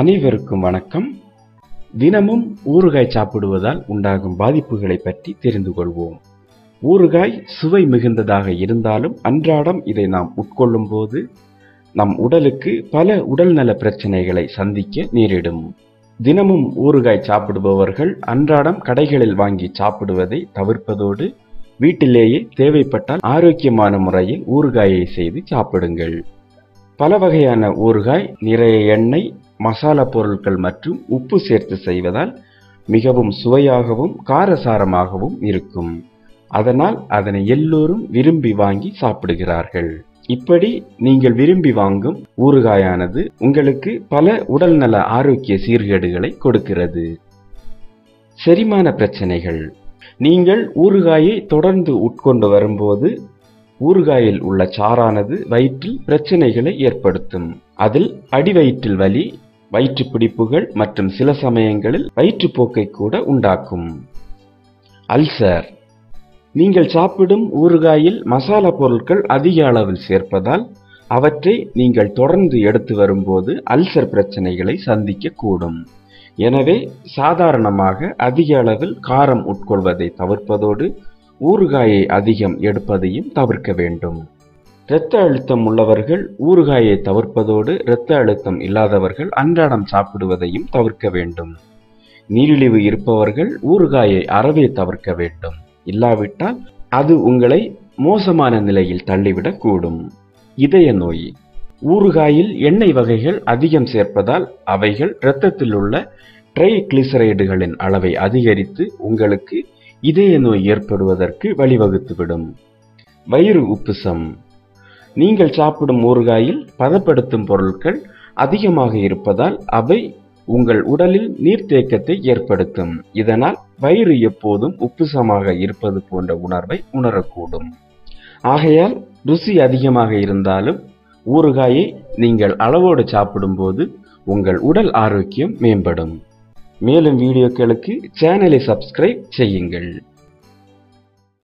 அனைவருக்கும் வணக்கம். தினமும் ஊறுகாய் சாப்பிடுவதால் உண்டாகும் பாதிப்புகளை பற்றி தெரிந்து கொள்வோம். ஊறுகாய் சுவை மிகுந்ததாக இருந்தாலும் அன்றாடம் இதை நாம் உட்கொள்ளும் போது நம் உடலுக்கு பல உடல்நல பிரச்சனைகளை சந்திக்க நேரிடும். தினமும் ஊறுகாய் சாப்பிடுபவர்கள் அன்றாடம் கடைகளில் வாங்கி சாப்பிடுவதை தவிர்ப்பதோடு வீட்டிலேயே தேவைப்பட்டால் ஆரோக்கியமான முறையில் ஊறுகாயை செய்து சாப்பிடுங்கள். பல வகையான ஊறுகாய் நிறைய எண்ணெய் மசாலா பொருட்கள் மற்றும் உப்பு சேர்த்து செய்வதால் மிகவும் சுவையாகவும் காரசாரமாகவும் இருக்கும். அதனால் அதனை எல்லோரும் விரும்பி வாங்கி சாப்பிடுகிறார்கள். இப்படி நீங்கள் விரும்பி வாங்கும் ஊறுகாயானது உங்களுக்கு பல உடல்நல ஆரோக்கிய சீர்கேடுகளை கொடுக்கிறது. செரிமான பிரச்சனைகள். நீங்கள் ஊறுகாயை தொடர்ந்து உட்கொண்டு வரும்போது ஊறுகாயில் உள்ள சாறானது வயிற்றில் பிரச்சனைகளை ஏற்படுத்தும். அதில் அடிவயிற்றில் வலி வயிற்று பிடிப்புகள் மற்றும் சில சமயங்களில் வயிற்றுப்போக்கை கூட உண்டாக்கும். அல்சர். நீங்கள் சாப்பிடும் ஊறுகாயில் மசாலா பொருட்கள் அதிக அளவில் சேர்ப்பதால் அவற்றை நீங்கள் தொடர்ந்து எடுத்து வரும்போது அல்சர் பிரச்சனைகளை சந்திக்க கூடும் எனவே சாதாரணமாக அதிக அளவில் காரம் உட்கொள்வதை தவிர்ப்பதோடு ஊறுகாயை அதிகம் எடுப்பதையும் தவிர்க்க வேண்டும். இரத்த அழுத்தம் உள்ளவர்கள் ஊறுகாயை தவிர்ப்பதோடு இரத்த அழுத்தம் இல்லாதவர்கள் அன்றாடம் சாப்பிடுவதையும் தவிர்க்க வேண்டும். நீரிழிவு இருப்பவர்கள் ஊறுகாயை அறவே தவிர்க்க வேண்டும். இல்லாவிட்டால் அது உங்களை மோசமான நிலையில் தள்ளிவிடக் கூடும் இதய நோய். ஊறுகாயில் எண்ணெய் வகைகள் அதிகம் சேர்ப்பதால் அவைகள் இரத்தத்தில் உள்ள ட்ரைகிளிசரைடுகளின் அளவை அதிகரித்து உங்களுக்கு இதய நோய் ஏற்படுவதற்கு வழிவகுத்துவிடும். வயிறு உப்புசம். நீங்கள் சாப்பிடும் ஊறுகாயில் பதப்படுத்தும் பொருட்கள் அதிகமாக இருப்பதால் அவை உங்கள் உடலில் நீர்த்தேக்கத்தை ஏற்படுத்தும். இதனால் வயிறு எப்போதும் உப்புசமாக இருப்பது போன்ற உணர்வை உணரக்கூடும். ஆகையால் ருசி அதிகமாக இருந்தாலும் ஊறுகாயை நீங்கள் அளவோடு சாப்பிடும்போது உங்கள் உடல் ஆரோக்கியம் மேம்படும். மேலும் வீடியோக்களுக்கு சேனலை சப்ஸ்கிரைப் செய்யுங்கள்.